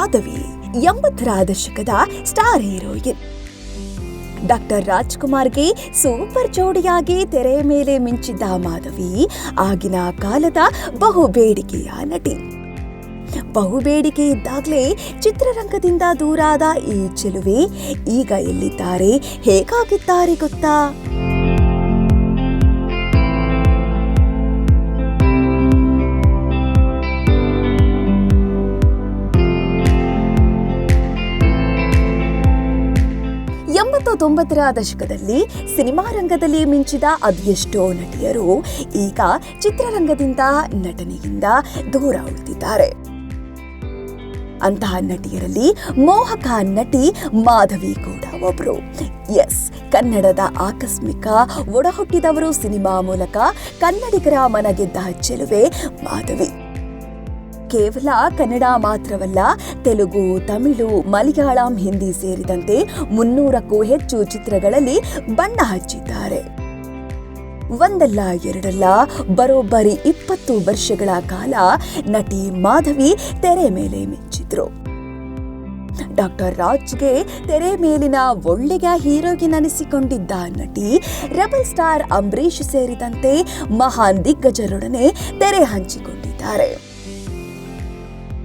ಮಾಧವಿ ಎಂಬತ್ತರ ದಶಕದ star heroine. Doctor ರಾಜ್ಕುಮಾರ್ಗೆ ಸೂಪರ್ ಜೋಡಿಯಾಗಿ ತೆರೆ ಮೇಲೆ ಮಿಂಚಿದ್ದ ಮಾಧವಿ ಆಗಿನ ಕಾಲದ ಬಹು ಬೇಡಿಕೆಯ ನಟಿ. ಬಹು ಬೇಡಿಕೆ ಇದ್ದಾಗಲೇ ಚಿತ್ರರಂಗದಿಂದ ದೂರಾದ ಈ ಚೆಲುವೆ ಈಗ ಎಲ್ಲಿದ್ದಾರೆ ಹೇಗಾಗಿದ್ದಾರೆ ಗೊತ್ತಾ? ಎಂಬತ್ತು ತೊಂಬತ್ತರ ದಶಕದಲ್ಲಿ ಸಿನಿಮಾ ರಂಗದಲ್ಲಿ ಮಿಂಚಿದ ಅದೆಷ್ಟೋ ನಟಿಯರು ಈಗ ಚಿತ್ರರಂಗದಿಂದ ನಟನೆಯಿಂದ ದೂರ ಉಳಿದಿದ್ದಾರೆ ಅಂತಹ ನಟಿಯರಲ್ಲಿ ಮೋಹಕ ನಟಿ ಮಾಧವಿ ಕೂಡ ಒಬ್ರು. ಎಸ್, ಕನ್ನಡದ ಆಕಸ್ಮಿಕ ಒಡಹುಟ್ಟಿದವರು ಸಿನಿಮಾ ಮೂಲಕ ಕನ್ನಡಿಗರ ಮನಗೆದ್ದ ಚೆಲುವೆ ಮಾಧವಿ. ಕೇವಲ ಕನ್ನಡ ಮಾತ್ರವಲ್ಲ, ತೆಲುಗು, ತಮಿಳು, ಮಲಯಾಳಂ, ಹಿಂದಿ ಸೇರಿದಂತೆ ಮುನ್ನೂರಕ್ಕೂ ಹೆಚ್ಚು ಚಿತ್ರಗಳಲ್ಲಿ ಬಣ್ಣ ಹಚ್ಚಿದ್ದಾರೆ. ಒಂದಲ್ಲ, ಎರಡಲ್ಲ, ಬರೋಬ್ಬರಿ ಇಪ್ಪತ್ತು ವರ್ಷಗಳ ಕಾಲ ನಟಿ ಮಾಧವಿ ತೆರೆ ಮೇಲೆ ಮಿಂಚಿದ್ರು ಡಾಕ್ಟರ್ ರಾಜ್ಗೆ ತೆರೆ ಮೇಲಿನ ಒಳ್ಳೆಯ ಹೀರೋಗಿನ್ ಅನಿಸಿಕೊಂಡಿದ್ದ ನಟಿ, ರೆಬಲ್ ಸ್ಟಾರ್ ಅಂಬರೀಷ್ ಸೇರಿದಂತೆ ಮಹಾನ್ ದಿಗ್ಗಜರೊಡನೆ ತೆರೆ ಹಂಚಿಕೊಂಡಿದ್ದಾರೆ.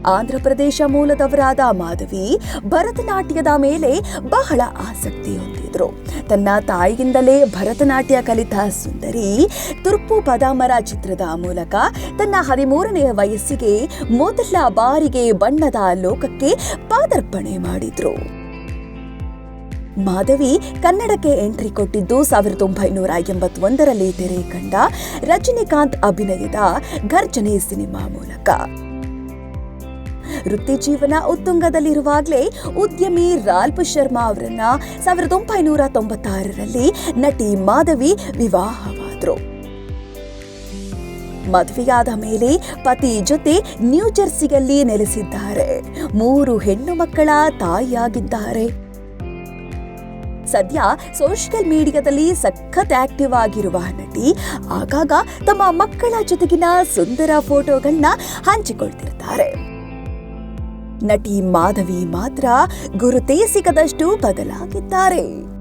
ಆಂಧ್ರಪ್ರದೇಶ ಮೂಲದವರಾದ ಮಾಧವಿ ಭರತನಾಟ್ಯದ ಮೇಲೆ ಬಹಳ ಆಸಕ್ತಿ ಹೊಂದಿದ್ರು. ತನ್ನ ತಾಯಿಯಿಂದಲೇ ಭರತನಾಟ್ಯ ಕಲಿತ ಸುಂದರಿ ತುರ್ಪು ಪದಾಮರ ಚಿತ್ರದ ಮೂಲಕ ತನ್ನ ಹದಿಮೂರನೆಯ ವಯಸ್ಸಿಗೆ ಮೊದಲ ಬಾರಿಗೆ ಬಣ್ಣದ ಲೋಕಕ್ಕೆ ಪಾದಾರ್ಪಣೆ ಮಾಡಿದ್ರು. ಮಾಧವಿ ಕನ್ನಡಕ್ಕೆ ಎಂಟ್ರಿ ಕೊಟ್ಟಿದ್ದು ಸಾವಿರದ ಒಂಬೈನೂರ ಎಂಬತ್ತೊಂದರಲ್ಲಿ ತೆರೆ ಕಂಡ ರಜನಿಕಾಂತ್ ಅಭಿನಯದ ಘರ್ಜನೆ ಸಿನಿಮಾ ಮೂಲಕ. ವೃತ್ತಿ ಜೀವನ ಉತ್ತುಂಗದಲ್ಲಿರುವಾಗಲೇ ಉದ್ಯಮಿ ರಾಲ್ಪ್ ಶರ್ಮಾ ಅವರನ್ನ ಸಾವಿರದ ಒಂಬೈನೂರ ತೊಂಬತ್ತಾರರಲ್ಲಿ ನಟಿ ಮಾಧವಿ ವಿವಾಹವಾದರು. ಮದುವೆಯಾದ ಮೇಲೆ ಪತಿ ಜೊತೆ ನ್ಯೂ ಜೆರ್ಸಿಯಲ್ಲಿ ನೆಲೆಸಿದ್ದಾರೆ. ಮೂರು ಹೆಣ್ಣು ಮಕ್ಕಳ ತಾಯಿಯಾಗಿದ್ದಾರೆ. ಸದ್ಯ ಸೋಷಿಯಲ್ ಮೀಡಿಯಾದಲ್ಲಿ ಸಖತ್ ಆಕ್ಟಿವ್ ಆಗಿರುವ ನಟಿ ಆಗಾಗ ತಮ್ಮ ಮಕ್ಕಳ ಜೊತೆಗಿನ ಸುಂದರ ಫೋಟೋಗಳನ್ನ ಹಂಚಿಕೊಳ್ತಿರ್ತಾರೆ. ನಟಿ ಮಾಧವಿ ಮಾತ್ರ ಗುರುತೇ ಸಿಗದಷ್ಟು ಬದಲಾಗಿದ್ದಾರೆ.